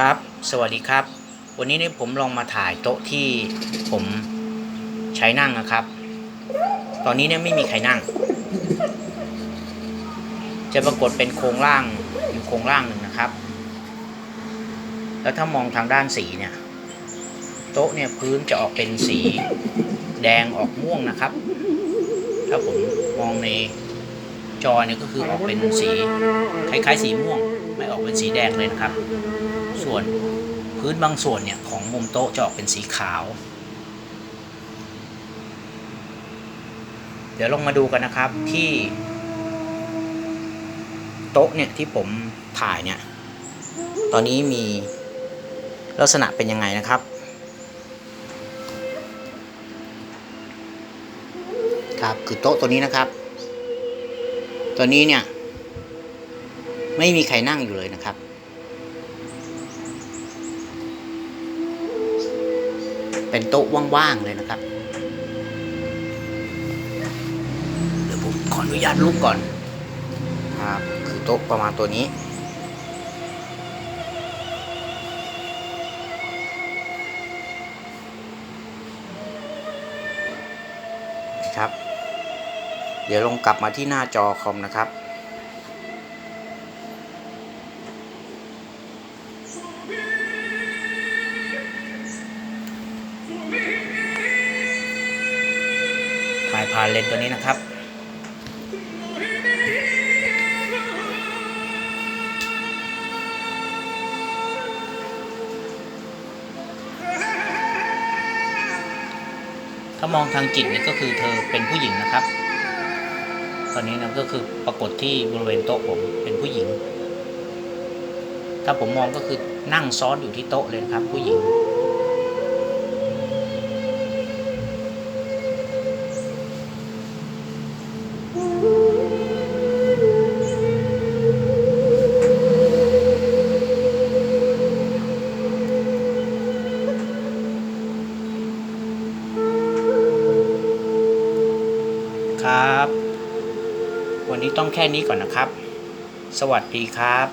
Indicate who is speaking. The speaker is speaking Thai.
Speaker 1: ครับ สวัสดีครับ วันนี้เนี่ยผมลองมาถ่ายโต๊ะที่ผมใช้นั่งนะครับ ตอนนี้เนี่ยไม่มีใครนั่ง จะปรากฏเป็นโครงร่างอยู่โครงร่างหนึ่งนะครับ แล้วถ้ามองทางด้านสีเนี่ย โต๊ะเนี่ยพื้นจะออกเป็นสีแดงออกม่วงนะครับ ถ้าผมมองในจอเนี่ยก็คือออกเป็นสีคล้ายๆสีม่วงไม่ออกเป็นสีแดงเลยนะครับ ส่วนพื้นบางส่วนเนี่ยของมุมโต๊ะจะออกเป็นสีขาว เดี๋ยวลงมาดูกันนะครับที่ โต๊ะเนี่ยที่ผมถ่ายเนี่ยตอนนี้มีลักษณะเป็นยังไงนะครับ ครับคือโต๊ะตัวนี้นะครับ ตัวนี้เนี่ยไม่มีใครนั่งอยู่เลยนะครับ เป็นโต๊ะว่างๆเลยนะครับเดี๋ยวผมขออนุญาตลุกก่อนครับคือโต๊ะประมาณตัวนี้ครับ เดี๋ยวลงกลับมาที่หน้าจอคอมนะครับ ผ่านเลนตัวนี้นะครับ ถ้ามองทางจิตนี่ก็คือเธอเป็นผู้หญิงนะครับ ตอนนี้นะก็คือปรากฏที่บริเวณโต๊ะผมเป็นผู้หญิง ถ้าผมมองก็คือนั่งซ้อนอยู่ที่โต๊ะเลยครับผู้หญิง ครับ วันนี้ต้องแค่นี้ก่อนนะครับ สวัสดีครับ